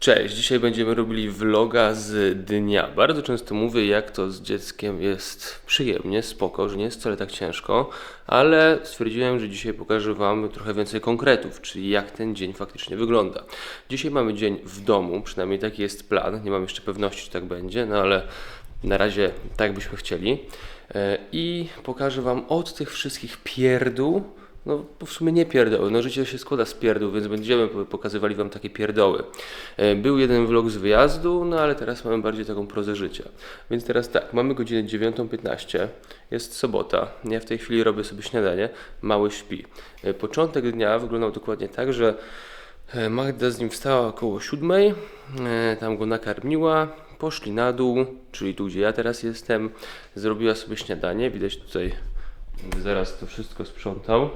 Cześć, dzisiaj będziemy robili vloga z dnia. Bardzo często mówię, jak to z dzieckiem jest przyjemnie, spoko, że nie jest wcale tak ciężko, ale stwierdziłem, że dzisiaj pokażę Wam trochę więcej konkretów, czyli jak ten dzień faktycznie wygląda. Dzisiaj mamy dzień w domu, przynajmniej taki jest plan. Nie mam jeszcze pewności, czy tak będzie, no ale na razie tak byśmy chcieli. E, I pokażę Wam od tych wszystkich pierdół, no w sumie nie pierdoły, no życie się składa z pierdół, więc będziemy po- pokazywali Wam takie pierdoły. E, Był jeden vlog z wyjazdu, no ale teraz mamy bardziej taką prozę życia. Więc teraz tak, mamy godzinę 9.15, jest sobota, ja w tej chwili robię sobie śniadanie, mały śpi. E, Początek dnia wyglądał dokładnie tak, że e, Magda z nim wstała około siódmej, e, tam go nakarmiła, poszli na dół, czyli tu gdzie ja teraz jestem, zrobiła sobie śniadanie, widać tutaj, zaraz to wszystko sprzątał.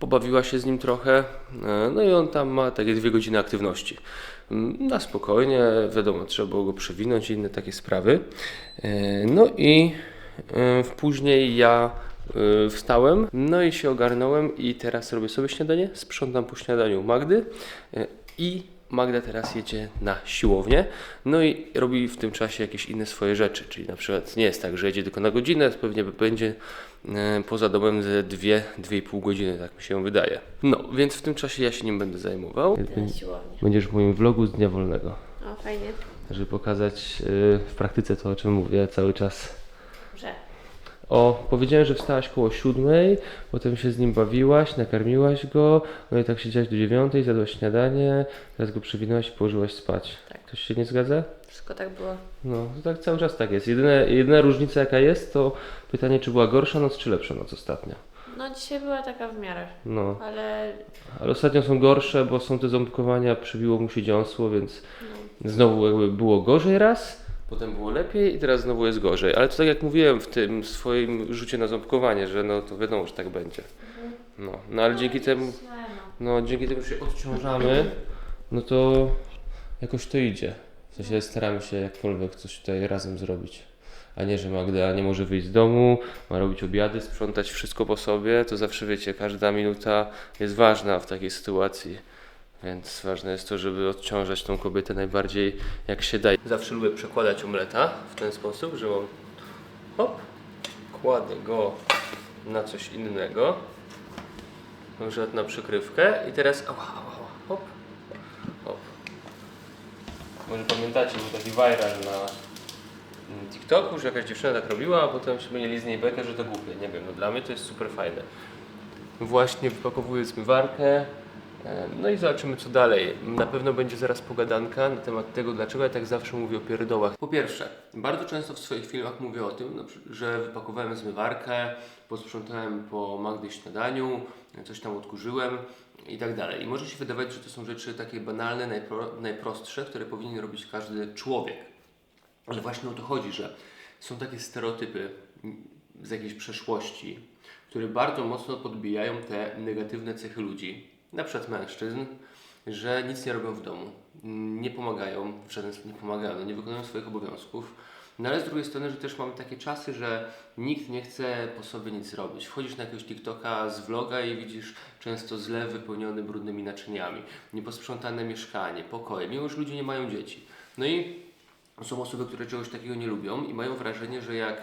Pobawiła się z nim trochę, e, no i on tam ma takie dwie godziny aktywności. Mm, Na spokojnie, wiadomo, trzeba było go przewinąć i inne takie sprawy. E, No i e, później ja wstałem, no i się ogarnąłem i teraz robię sobie śniadanie, sprzątam po śniadaniu Magdy i Magda teraz jedzie na siłownię, no i robi w tym czasie jakieś inne swoje rzeczy, czyli na przykład nie jest tak, że jedzie tylko na godzinę, pewnie będzie e, poza domem ze 2-2,5 godziny, tak mi się wydaje. No, więc w tym czasie ja się nim będę zajmował. na siłownię. Będziesz w moim vlogu z dnia wolnego, O, fajnie. żeby pokazać e, w praktyce to, o czym mówię cały czas. O, powiedziałem, że wstałaś koło siódmej, potem się z nim bawiłaś, nakarmiłaś go, no i tak siedziałaś do dziewiątej, zjadłaś śniadanie, teraz go przewinęłaś i położyłaś spać. Tak. Coś się nie zgadza? Wszystko tak było. No, to tak cały czas tak jest. Jedyne, jedyna różnica jaka jest, to pytanie, czy była gorsza noc, czy lepsza noc ostatnio. No dzisiaj była taka w miarę, No, ale ale ostatnio są gorsze, bo są te ząbkowania, przybiło mu się dziąsło, więc znowu jakby było gorzej raz, potem było lepiej i teraz znowu jest gorzej. Ale to tak jak mówiłem w tym swoim rzucie na ząbkowanie, że no to wiadomo, że tak będzie. No, no ale dzięki temu, źle, no. no dzięki temu, że się odciążamy, no to jakoś to idzie. W sensie staramy się jakkolwiek coś tutaj razem zrobić. A nie, że Magda nie może wyjść z domu, ma robić obiady, sprzątać wszystko po sobie, to zawsze wiecie, każda minuta jest ważna w takiej sytuacji. Więc ważne jest to, żeby odciążać tą kobietę najbardziej jak się da. Zawsze lubię przekładać omleta w ten sposób, że mam hop, kładę go na coś innego, na przykład na przykrywkę i teraz hop, hop. Może pamiętacie, był taki viral na mm, TikToku, że jakaś dziewczyna tak robiła, a potem się mieli z niej bekę, że to głupie. Nie wiem, no dla mnie to jest super fajne. Właśnie wypakowuję zmywarkę. No i zobaczymy co dalej. Na pewno będzie zaraz pogadanka na temat tego, dlaczego ja tak zawsze mówię o pierdołach. Po pierwsze, bardzo często w swoich filmach mówię o tym, no, że wypakowałem zmywarkę, posprzątałem po Magdy śniadaniu, coś tam odkurzyłem i tak dalej. I może się wydawać, że to są rzeczy takie banalne, najpro, najprostsze, które powinien robić każdy człowiek. Ale właśnie o to chodzi, że są takie stereotypy z jakiejś przeszłości, które bardzo mocno podbijają te negatywne cechy ludzi, na przykład mężczyzn, że nic nie robią w domu, nie pomagają, w żaden sposób nie pomagają, no nie wykonują swoich obowiązków. No ale z drugiej strony, że też mamy takie czasy, że nikt nie chce po sobie nic robić. Wchodzisz na jakiegoś TikToka z vloga i widzisz często zlew wypełniony brudnymi naczyniami, nieposprzątane mieszkanie, pokoje, mimo że ludzie nie mają dzieci. No i są osoby, które czegoś takiego nie lubią i mają wrażenie, że jak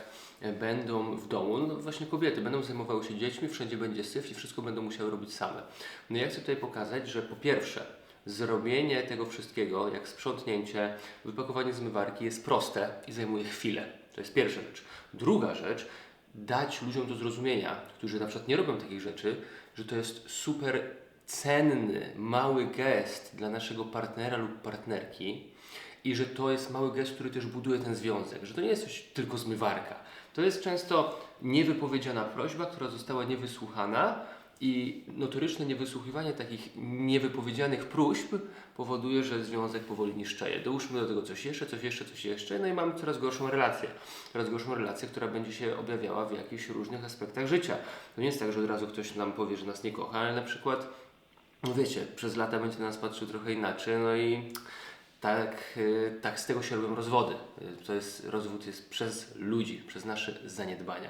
będą w domu, no właśnie kobiety będą zajmowały się dziećmi, wszędzie będzie syf i wszystko będą musiały robić same. No ja chcę tutaj pokazać, że po pierwsze, zrobienie tego wszystkiego, jak sprzątnięcie, wypakowanie zmywarki jest proste i zajmuje chwilę. To jest pierwsza rzecz. Druga rzecz, dać ludziom do zrozumienia, którzy na przykład nie robią takich rzeczy, że to jest super cenny, mały gest dla naszego partnera lub partnerki, i że to jest mały gest, który też buduje ten związek, że to nie jest coś tylko zmywarka. To jest często niewypowiedziana prośba, która została niewysłuchana i notoryczne niewysłuchiwanie takich niewypowiedzianych próśb powoduje, że związek powoli niszczeje. Dołóżmy do tego coś jeszcze, coś jeszcze, coś jeszcze, no i mamy coraz gorszą relację. Coraz gorszą relację, która będzie się objawiała w jakichś różnych aspektach życia. To nie jest tak, że od razu ktoś nam powie, że nas nie kocha, ale na przykład wiecie, przez lata będzie na nas patrzył trochę inaczej, no i tak, y, tak z tego się robią rozwody. Y, To jest, rozwód jest przez ludzi, przez nasze zaniedbania.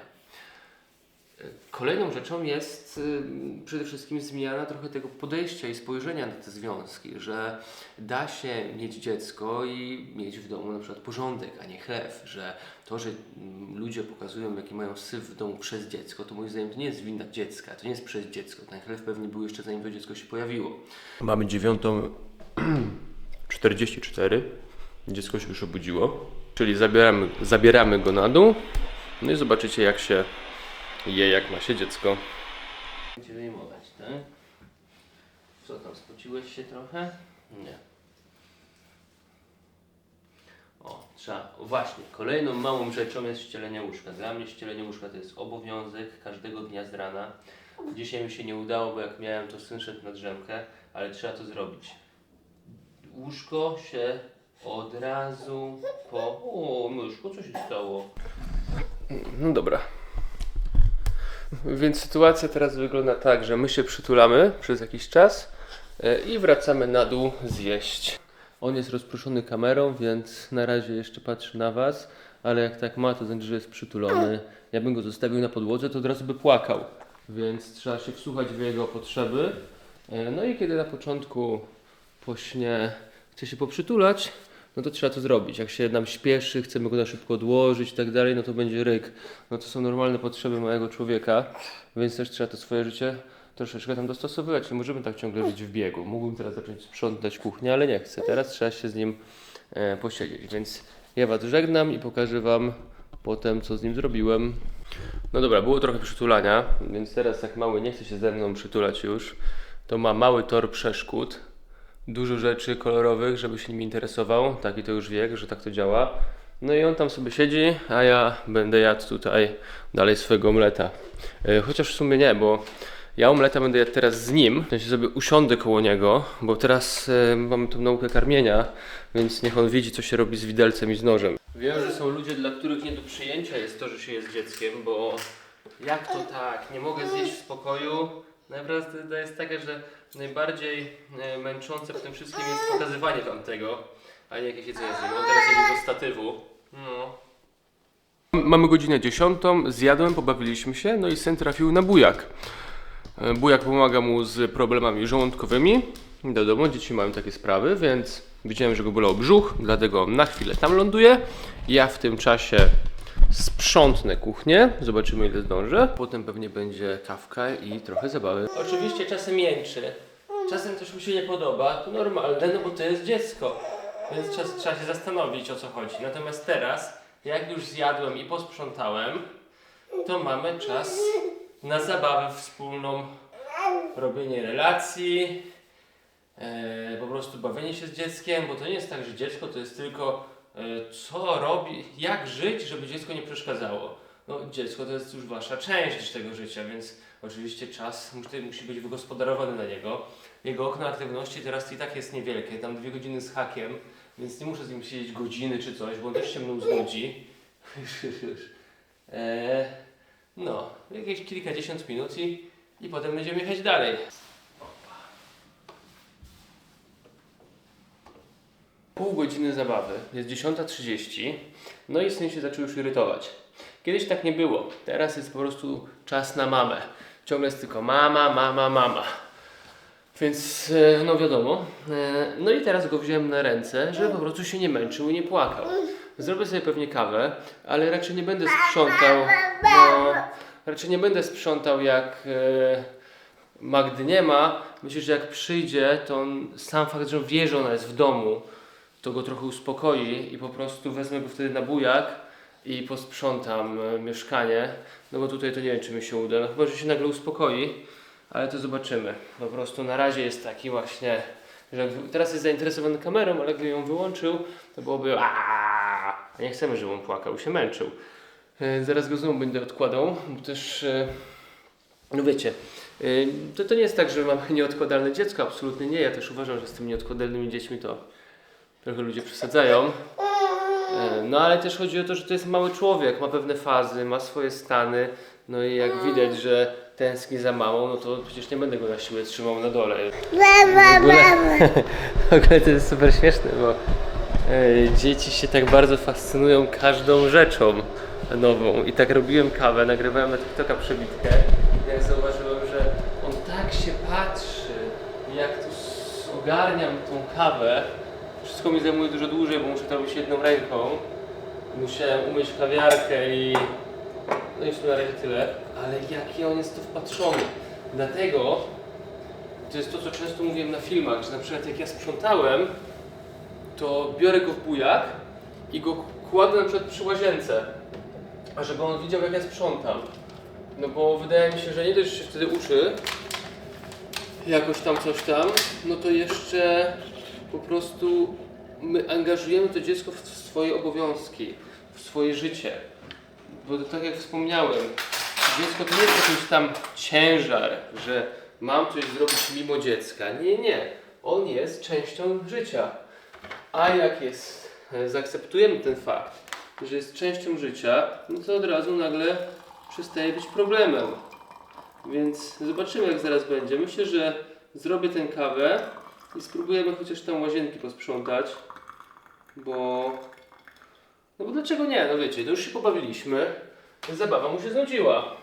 Kolejną rzeczą jest y, przede wszystkim zmiana trochę tego podejścia i spojrzenia na te związki, że da się mieć dziecko i mieć w domu na przykład porządek, a nie chlew, że to, że mm, ludzie pokazują jaki mają syf w domu przez dziecko, to moim zdaniem to nie jest wina dziecka, to nie jest przez dziecko, ten chlew pewnie był jeszcze zanim to dziecko się pojawiło. Mamy dziewiątą 44, dziecko się już obudziło, czyli zabieramy, zabieramy go na dół, no i zobaczycie jak się je jak ma się dziecko. Będzie wyjmować, tak? Co tam, spociłeś się trochę? Nie. O, trzeba. Właśnie, kolejną małą rzeczą jest ścielenie łóżka. Dla mnie ścielenie łóżka to jest obowiązek każdego dnia z rana. Dzisiaj mi się nie udało, bo jak miałem to syn szedł na drzemkę, ale trzeba to zrobić. Łóżko się od razu po... O, myszko, co się stało? No dobra. Więc sytuacja teraz wygląda tak, że my się przytulamy przez jakiś czas e, i wracamy na dół zjeść. On jest rozproszony kamerą, więc na razie jeszcze patrzy na Was, ale jak tak ma, to znaczy, że jest przytulony. Ja bym go zostawił na podłodze, to od razu by płakał. Więc trzeba się wsłuchać w jego potrzeby. E, No i kiedy na początku po śnie chce się poprzytulać, no to trzeba to zrobić. Jak się nam śpieszy, chcemy go na szybko odłożyć i tak dalej, no to będzie ryk. No to są normalne potrzeby małego człowieka, więc też trzeba to swoje życie troszeczkę tam dostosowywać. Nie możemy tak ciągle żyć w biegu. Mógłbym teraz zacząć sprzątać kuchnię, ale nie chcę. Teraz trzeba się z nim e, posiedzieć. Więc ja Was żegnam i pokażę Wam potem, co z nim zrobiłem. No dobra, było trochę przytulania, więc teraz jak mały nie chce się ze mną przytulać już, to ma mały tor przeszkód dużo rzeczy kolorowych, żeby się nimi interesował. Taki to już wiek, że tak to działa. No i on tam sobie siedzi, a ja będę jadł tutaj dalej swojego omleta. E, Chociaż w sumie nie, bo ja omleta będę jadł teraz z nim. W sensie sobie usiądę koło niego, bo teraz e, mamy tą naukę karmienia, więc niech on widzi, co się robi z widelcem i z nożem. Wiem, że są ludzie, dla których nie do przyjęcia jest to, że się jest dzieckiem, bo jak to tak? Nie mogę zjeść w spokoju. Naprawdę jest takie, że najbardziej e, męczące w tym wszystkim jest pokazywanie wam tego, a nie jakieś jedzenie z. On teraz do statywu. No. Mamy godzinę 10, zjadłem, pobawiliśmy się, no i syn trafił na bujak. E, Bujak pomaga mu z problemami żołądkowymi. Wiadomo, dzieci mają takie sprawy, więc widziałem, że go bolał brzuch, dlatego na chwilę tam ląduje. Ja w tym czasie sprzątnę kuchnię, zobaczymy ile zdążę. Potem pewnie będzie kawka i trochę zabawy. Oczywiście czasem jęczy, czasem coś mu się nie podoba, to normalne, no bo to jest dziecko. Więc czas, trzeba się zastanowić o co chodzi. Natomiast teraz, jak już zjadłem i posprzątałem, to mamy czas na zabawę wspólną, robienie relacji, e, po prostu bawienie się z dzieckiem, bo to nie jest tak, że dziecko to jest tylko co robi, jak żyć, żeby dziecko nie przeszkadzało. No dziecko to jest już wasza część tego życia, więc oczywiście czas musi, musi być wygospodarowany na niego. Jego okno aktywności teraz i tak jest niewielkie, tam dwie godziny z hakiem, więc nie muszę z nim siedzieć godziny czy coś, bo on też się mną znudzi. e, no, jakieś kilkadziesiąt minut i, i potem będziemy jechać dalej. Pół godziny zabawy, jest 10.30, no i syn się zaczął już irytować. Kiedyś tak nie było, teraz jest po prostu czas na mamę. Ciągle jest tylko mama, mama, mama. Więc, e, no wiadomo. E, No i teraz go wziąłem na ręce, żeby po prostu się nie męczył i nie płakał. Zrobię sobie pewnie kawę, ale raczej nie będę sprzątał. No, raczej nie będę sprzątał jak e, Magdy nie ma. Myślę, że jak przyjdzie, to on, sam fakt, że wie, że ona jest w domu, to go trochę uspokoi i po prostu wezmę go wtedy na bujak i posprzątam e, mieszkanie. No bo tutaj to nie wiem, czy mi się uda. No chyba, że się nagle uspokoi, ale to zobaczymy. Po prostu na razie jest taki właśnie, że teraz jest zainteresowany kamerą, ale gdy ją wyłączył, to byłoby a nie chcemy, żeby on płakał się męczył. E, Zaraz go znowu będę odkładał, bo też, e, no wiecie, to, to nie jest tak, że mam nieodkładalne dziecko, absolutnie nie. Ja też uważam, że z tymi nieodkładalnymi dziećmi to trochę ludzie przesadzają. E, No ale też chodzi o to, że to jest mały człowiek, ma pewne fazy, ma swoje stany. No i jak widać, że tęskni za mamą, no to przecież nie będę go na siłę trzymał na dole. W ogóle, w ogóle to jest super śmieszne, bo e, dzieci się tak bardzo fascynują każdą rzeczą. nową i tak robiłem kawę, nagrywałem na TikToka przebitkę i jak zauważyłem, że on tak się patrzy, jak tu ogarniam tą kawę, wszystko mi zajmuje dużo dłużej, bo muszę to robić jedną ręką. Musiałem umyć kawiarkę i no już na razie tyle, ale jaki on jest tu wpatrzony. Dlatego to jest to, co często mówiłem na filmach, że na przykład jak ja sprzątałem, to biorę go w bujak i go kładę na przykład przy łazience, a żeby on widział jak ja sprzątam. No bo wydaje mi się, że nie dość, się wtedy uczy jakoś tam coś tam, no to jeszcze po prostu my angażujemy to dziecko w swoje obowiązki, w swoje życie. Bo tak jak wspomniałem, dziecko to nie jest jakiś tam ciężar, że mam coś zrobić mimo dziecka. Nie, nie. On jest częścią życia. A jak jest, e, zaakceptujemy ten fakt, że jest częścią życia, no to od razu nagle przestaje być problemem. Więc zobaczymy jak zaraz będzie. Myślę, że zrobię tę kawę i spróbujemy chociaż tam łazienki posprzątać, bo... No bo dlaczego nie? No wiecie, no już się pobawiliśmy, zabawa mu się znudziła.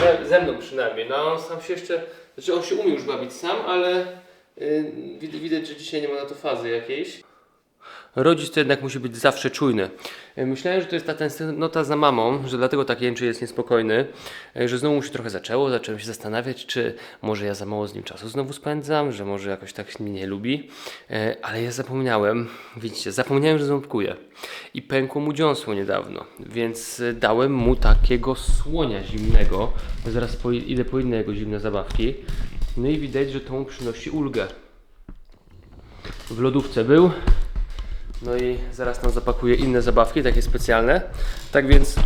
Ze, ze mną przynajmniej. No on sam się jeszcze... Znaczy on się umie już bawić sam, ale yy, widać, że dzisiaj nie ma na to fazy jakiejś. Rodzic to jednak musi być zawsze czujny. E, Myślałem, że to jest ta tęsknota za mamą, że dlatego tak jęczy jest niespokojny, e, że znowu mu się trochę zaczęło, zacząłem się zastanawiać, czy może ja za mało z nim czasu znowu spędzam, że może jakoś tak mnie nie lubi, E, ale ja zapomniałem, widzicie, zapomniałem, że ząbkuje i pękło mu dziąsło niedawno, więc dałem mu takiego słonia zimnego, zaraz po, idę po inne jego zimne zabawki, no i widać, że to mu przynosi ulgę. W lodówce był, no i zaraz tam zapakuję inne zabawki, takie specjalne. Tak więc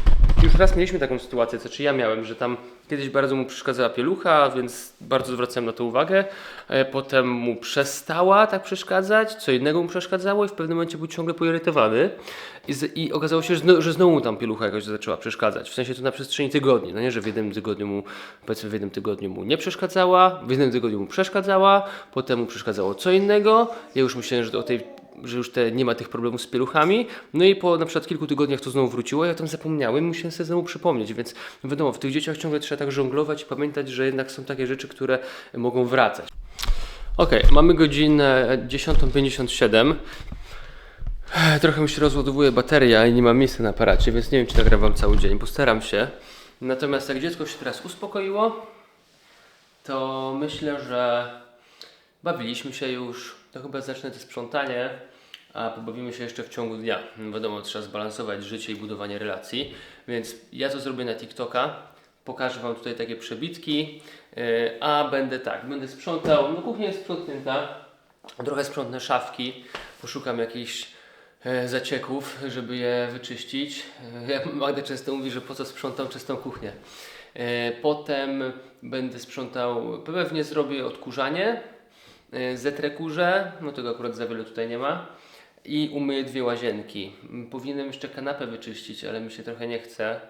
już raz mieliśmy taką sytuację, to znaczy ja miałem, że tam kiedyś bardzo mu przeszkadzała pielucha, więc bardzo zwracałem na to uwagę. E, Potem mu przestała tak przeszkadzać, co innego mu przeszkadzało i w pewnym momencie był ciągle poirytowany. I, z, i okazało się, że, znowu, że znowu mu tam pielucha jakoś zaczęła przeszkadzać. W sensie to na przestrzeni tygodni. No nie, że w jednym tygodniu mu, powiedzmy w jednym tygodniu mu nie przeszkadzała, w jednym tygodniu mu przeszkadzała, potem mu przeszkadzało co innego. Ja już myślałem, że o tej że już te, nie ma tych problemów z pieluchami. No i po na przykład kilku tygodniach to znowu wróciło, ja o tym zapomniałem, musiałem sobie znowu przypomnieć, więc wiadomo, w tych dzieciach ciągle trzeba tak żonglować i pamiętać, że jednak są takie rzeczy, które mogą wracać. Ok, mamy godzinę 10.57. Trochę mi się rozładowuje bateria i nie mam miejsca na aparacie, więc nie wiem, czy nagrywam cały dzień. Postaram się. Natomiast jak dziecko się teraz uspokoiło, to myślę, że bawiliśmy się już. To chyba zacznę to sprzątanie, a pobawimy się jeszcze w ciągu dnia. Wiadomo, trzeba zbalansować życie i budowanie relacji. Więc ja to zrobię na TikToka. Pokażę Wam tutaj takie przebitki, yy, a będę tak, będę sprzątał. No kuchnia jest sprzątnięta. Trochę sprzątnę szafki, poszukam jakichś e, zacieków, żeby je wyczyścić. E, jak Magda często mówi, że po co sprzątam czystą kuchnię. E, Potem będę sprzątał, pewnie zrobię odkurzanie, e, zetrę kurze, no tego akurat za wiele tutaj nie ma i umyję dwie łazienki. Powinienem jeszcze kanapę wyczyścić, ale mi się trochę nie chce.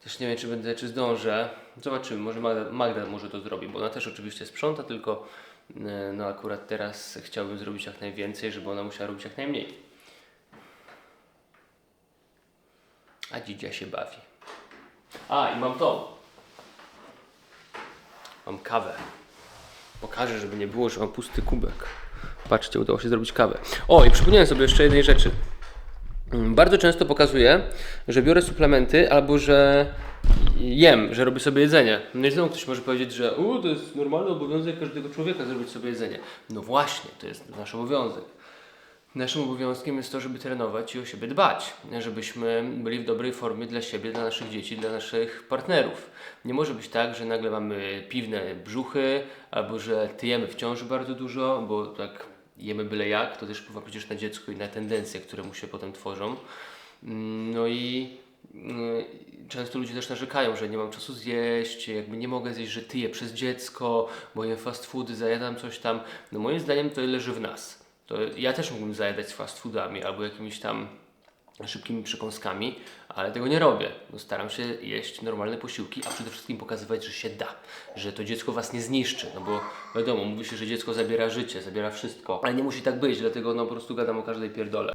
Też nie wiem, czy będę, czy zdążę. Zobaczymy, może Magda, Magda może to zrobi, bo ona też oczywiście sprząta, tylko e, no akurat teraz chciałbym zrobić jak najwięcej, żeby ona musiała robić jak najmniej. A dzidzia się bawi. A, i mam to. Mam kawę. Pokażę, żeby nie było, że mam pusty kubek. Patrzcie, udało się zrobić kawę. O, i przypomniałem sobie jeszcze jednej rzeczy. Mm, Bardzo często pokazuję, że biorę suplementy albo że jem, że robię sobie jedzenie. No i znowu ktoś może powiedzieć, że u, to jest normalny obowiązek każdego człowieka zrobić sobie jedzenie. No właśnie, to jest nasz obowiązek. Naszym obowiązkiem jest to, żeby trenować i o siebie dbać, żebyśmy byli w dobrej formie dla siebie, dla naszych dzieci, dla naszych partnerów. Nie może być tak, że nagle mamy piwne brzuchy, albo że tyjemy w ciąży bardzo dużo, bo tak jemy byle jak, to też wpływa przecież na dziecko i na tendencje, które mu się potem tworzą. Mm, No i mm, często ludzie też narzekają, że nie mam czasu zjeść, jakby nie mogę zjeść, że tyję przez dziecko, bo jem fast foody, zajadam coś tam. No moim zdaniem to leży w nas to ja też mógłbym zajadać z fast foodami albo jakimiś tam szybkimi przekąskami, ale tego nie robię. No, staram się jeść normalne posiłki, a przede wszystkim pokazywać, że się da, że to dziecko was nie zniszczy, no bo wiadomo, mówi się, że dziecko zabiera życie, zabiera wszystko, ale nie musi tak być, dlatego no po prostu gadam o każdej pierdole.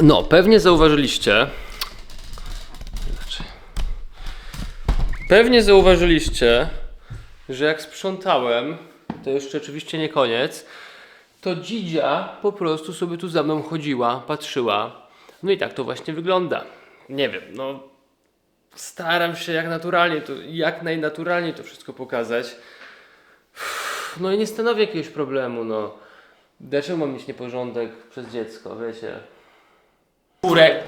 No, pewnie zauważyliście, Pewnie zauważyliście, że jak sprzątałem, to jeszcze oczywiście nie koniec, to dzidzia po prostu sobie tu za mną chodziła, patrzyła. No i tak to właśnie wygląda. Nie wiem, no staram się jak naturalnie to, jak najnaturalniej to wszystko pokazać. No i nie stanowi jakiegoś problemu, no. Dlaczego mam mieć nieporządek przez dziecko, wiecie? Kurek.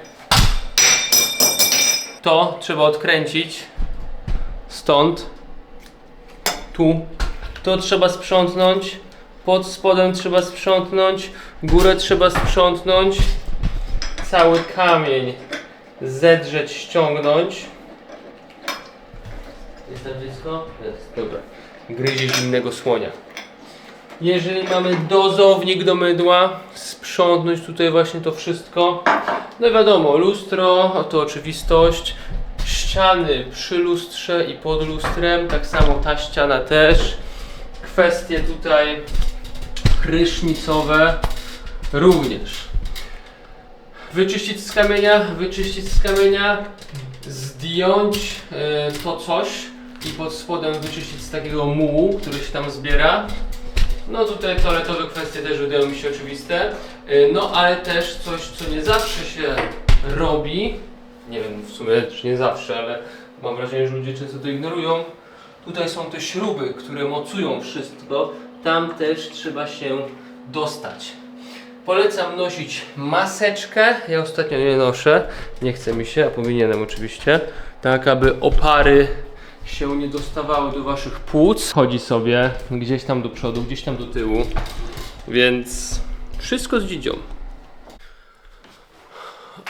To trzeba odkręcić. Stąd. Tu. To trzeba sprzątnąć. Pod spodem trzeba sprzątnąć. Górę trzeba sprzątnąć. Cały kamień zedrzeć, ściągnąć. Jest tam dziecko? Jest, dobra. Gryzie zimnego słonia. Jeżeli mamy dozownik do mydła, sprzątnąć tutaj właśnie to wszystko. No wiadomo, lustro, to oczywistość. Ściany przy lustrze i pod lustrem, tak samo ta ściana też. Kwestie tutaj prysznicowe również. Wyczyścić z kamienia, wyczyścić z kamienia, zdjąć e, to coś i pod spodem wyczyścić z takiego mułu, który się tam zbiera. No tutaj toaletowe kwestie też wydają mi się oczywiste. Y, No ale też coś, co nie zawsze się robi. Nie wiem w sumie czy nie zawsze, ale mam wrażenie, że ludzie często to ignorują. Tutaj są te śruby, które mocują wszystko. Tam też trzeba się dostać. Polecam nosić maseczkę. Ja ostatnio nie noszę. Nie chce mi się, a powinienem oczywiście. Tak, aby opary się nie dostawały do waszych płuc. Chodzi sobie gdzieś tam do przodu, gdzieś tam do tyłu. Więc wszystko z dzidzią.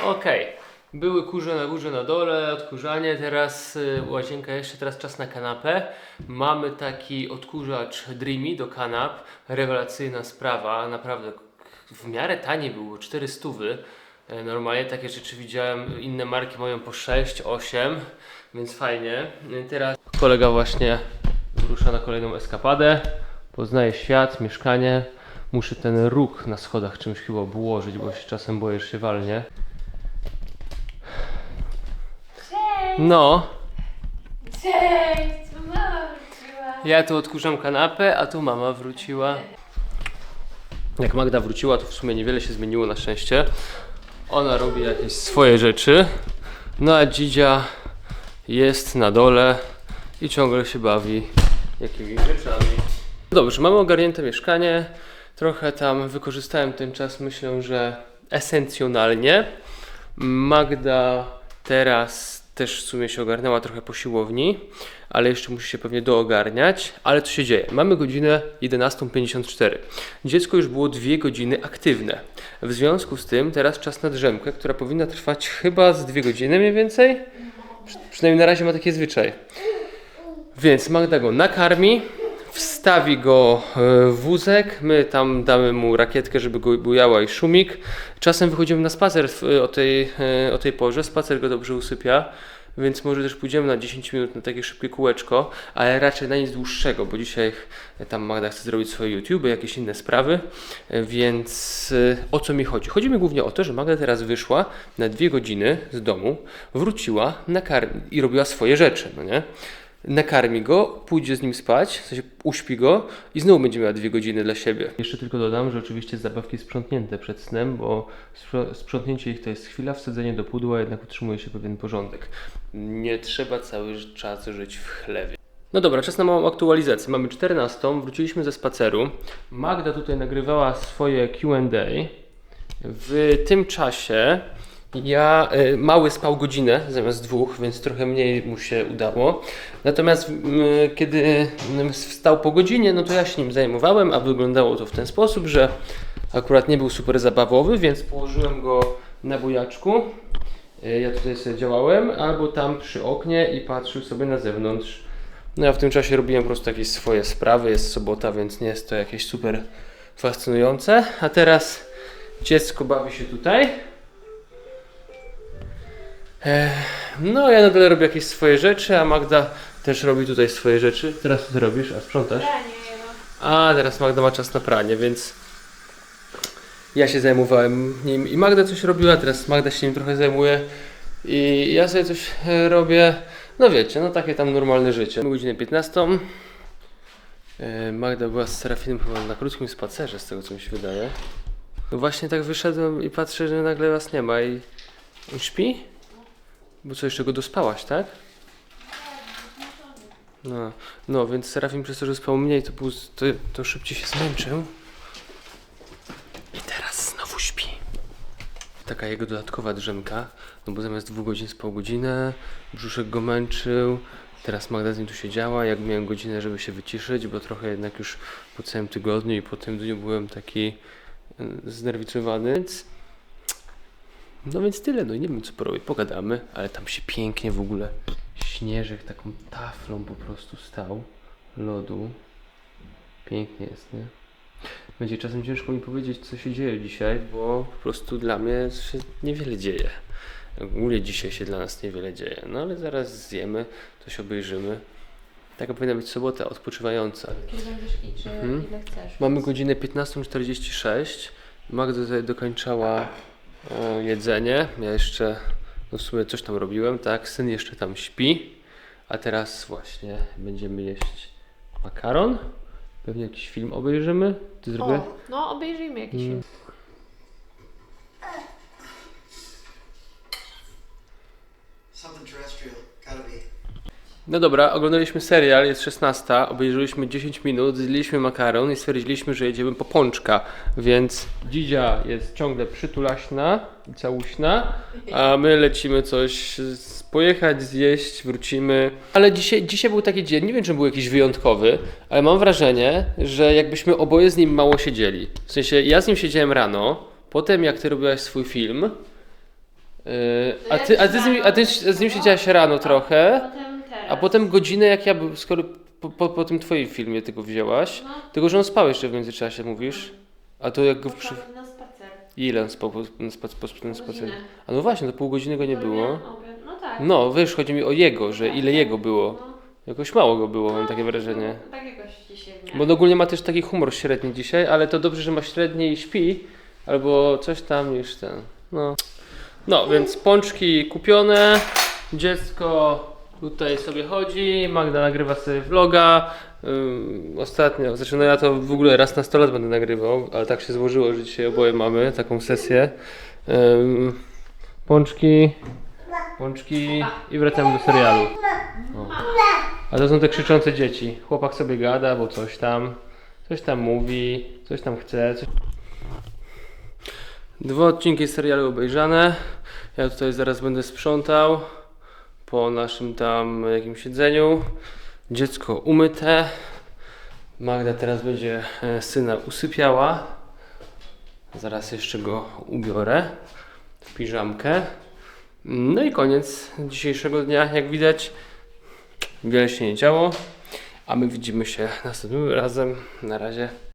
Okej. Były kurze na górze, na dole, odkurzanie, teraz y, łazienka jeszcze, teraz czas na kanapę. Mamy taki odkurzacz Dreamy do kanap, rewelacyjna sprawa, naprawdę w miarę tanie było, 400 E, Normalnie takie rzeczy widziałem, inne marki mają po 6, 8, więc fajnie. E, Teraz kolega właśnie rusza na kolejną eskapadę, poznaje świat, mieszkanie. Muszę ten róg na schodach czymś chyba obłożyć, bo się czasem boję, że się walnie. No, Cześć, mama wróciła. ja tu odkurzam kanapę, a tu mama wróciła. Jak Magda wróciła, to w sumie niewiele się zmieniło na szczęście. Ona robi jakieś swoje rzeczy, no a dzidzia jest na dole i ciągle się bawi jakimiś rzeczami. Dobrze, mamy ogarnięte mieszkanie. Trochę tam wykorzystałem ten czas, myślę, że esencjonalnie. Magda teraz też w sumie się ogarnęła trochę po siłowni, ale jeszcze musi się pewnie doogarniać. Ale co się dzieje? Mamy godzinę 11.54. Dziecko już było dwie godziny aktywne. W związku z tym teraz czas na drzemkę, która powinna trwać chyba z dwie godziny mniej więcej. Przy, przynajmniej na razie ma taki zwyczaj. Więc Magda go nakarmi, wstawi go e, w wózek, my tam damy mu rakietkę, żeby go bujała i szumik. Czasem wychodzimy na spacer w, o, tej, e, o tej porze, spacer go dobrze usypia, więc może też pójdziemy na 10 minut na takie szybkie kółeczko, ale raczej na nic dłuższego, bo dzisiaj e, tam Magda chce zrobić swoje YouTube, jakieś inne sprawy, e, więc e, o co mi chodzi? Chodzi mi głównie o to, że Magda teraz wyszła na dwie godziny z domu, wróciła nakarmi i robiła swoje rzeczy, no nie? Nakarmi go, pójdzie z nim spać, w sensie uśpi go i znowu będzie miała dwie godziny dla siebie. Jeszcze tylko dodam, że oczywiście zabawki sprzątnięte przed snem, bo sprzątnięcie ich to jest chwila, wsadzenie do pudła, jednak utrzymuje się pewien porządek. Nie trzeba cały czas żyć w chlewie. No dobra, czas na małą aktualizację. Mamy 14, wróciliśmy ze spaceru. Magda tutaj nagrywała swoje Q&A. W tym czasie ja y, mały spał godzinę zamiast dwóch, więc trochę mniej mu się udało. Natomiast mm, kiedy wstał po godzinie, no to ja się nim zajmowałem, a wyglądało to w ten sposób, że akurat nie był super zabawowy, więc położyłem go na bujaczku. Y, Ja tutaj sobie działałem, albo tam przy oknie i patrzył sobie na zewnątrz. No ja w tym czasie robiłem po prostu jakieś swoje sprawy, jest sobota, więc nie jest to jakieś super fascynujące. A teraz dziecko bawi się tutaj. No, ja nadal robię jakieś swoje rzeczy, a Magda też robi tutaj swoje rzeczy. Teraz co ty robisz? A sprzątasz? Pranie, no. A, teraz Magda ma czas na pranie, więc ja się zajmowałem nim i Magda coś robiła, teraz Magda się nim trochę zajmuje i ja sobie coś e, robię. No wiecie, no takie tam normalne życie. Mamy godzinę 15. E, Magda była z Serafinem chyba na krótkim spacerze, z tego co mi się wydaje. No właśnie tak wyszedłem i patrzę, że nagle was nie ma i... On śpi? Bo co, jeszcze go dospałaś, tak? No, no więc Serafin przez to, że spał mniej, to, był, to, to szybciej się zmęczył. I teraz znowu śpi. Taka jego dodatkowa drzemka, no bo zamiast dwóch godzin spał godzinę, brzuszek go męczył, teraz Magda z nim tu siedziała, jak miałem godzinę, żeby się wyciszyć, bo trochę jednak już po całym tygodniu i po tym dniu byłem taki y, znerwicowany, więc no więc tyle, no i nie wiem co porobię, pogadamy, ale tam się pięknie w ogóle śnieżek taką taflą po prostu stał, lodu. Pięknie jest, nie? Będzie czasem ciężko mi powiedzieć, co się dzieje dzisiaj, bo po prostu dla mnie się niewiele dzieje. Ogólnie dzisiaj się dla nas niewiele dzieje. No ale zaraz zjemy, coś obejrzymy. Taka powinna być sobota odpoczywająca. Kiedy będziesz i czy Mhm. ile chcesz? Mamy godzinę 15.46. Magda tutaj dokończała e, jedzenie. Ja jeszcze no w sumie coś tam robiłem, tak? Syn jeszcze tam śpi. A teraz właśnie będziemy jeść makaron. Pewnie jakiś film obejrzymy. Ty zrobię? O, no obejrzyjmy jakiś Mm. film. No dobra, oglądaliśmy serial, jest 16, obejrzeliśmy 10 minut, zjedliśmy makaron i stwierdziliśmy, że jedziemy po pączka, więc Dzidzia jest ciągle przytulaśna i całuśna, a my lecimy coś z- pojechać, zjeść, wrócimy. Ale dzisiaj, dzisiaj był taki dzień, nie wiem czy był jakiś wyjątkowy, ale mam wrażenie, że jakbyśmy oboje z nim mało siedzieli. W sensie ja z nim siedziałem rano, potem jak ty robiłaś swój film, yy, a, ty, a, ty z nim, a ty z nim siedziałaś rano trochę. Potem. A potem godzinę, jak ja skoro po, po, po tym twoim filmie tego wzięłaś, No, tylko że on spał jeszcze w międzyczasie, mówisz? A to jak go przy... na spacer. Ile on spał po, na spac, po, spacer? A no właśnie, to pół godziny go nie było. No tak. No, wiesz, chodzi mi o jego, że Tak, ile tak. jego było. No. Jakoś mało go było, mam takie wrażenie. No, tak jakoś dzisiaj. Bo on ogólnie ma też taki humor średni dzisiaj, ale to dobrze, że ma średni i śpi, albo coś tam niż ten. No, no więc pączki kupione, dziecko tutaj sobie chodzi, Magda nagrywa sobie vloga. Ym, ostatnio, znaczy no ja to w ogóle raz na 100 lat będę nagrywał, ale tak się złożyło, że dzisiaj oboje mamy taką sesję. Ym, pączki, pączki i wracamy do serialu. O. A to są te krzyczące dzieci. Chłopak sobie gada, bo coś tam, coś tam mówi, coś tam chce. Coś... Dwa odcinki serialu obejrzane. Ja tutaj zaraz będę sprzątał po naszym tam jakimś siedzeniu. Dziecko umyte. Magda teraz będzie e, syna usypiała. Zaraz jeszcze go ubiorę w piżamkę. No i koniec dzisiejszego dnia. Jak widać, wiele się nie działo. A my widzimy się następnym razem. Na razie.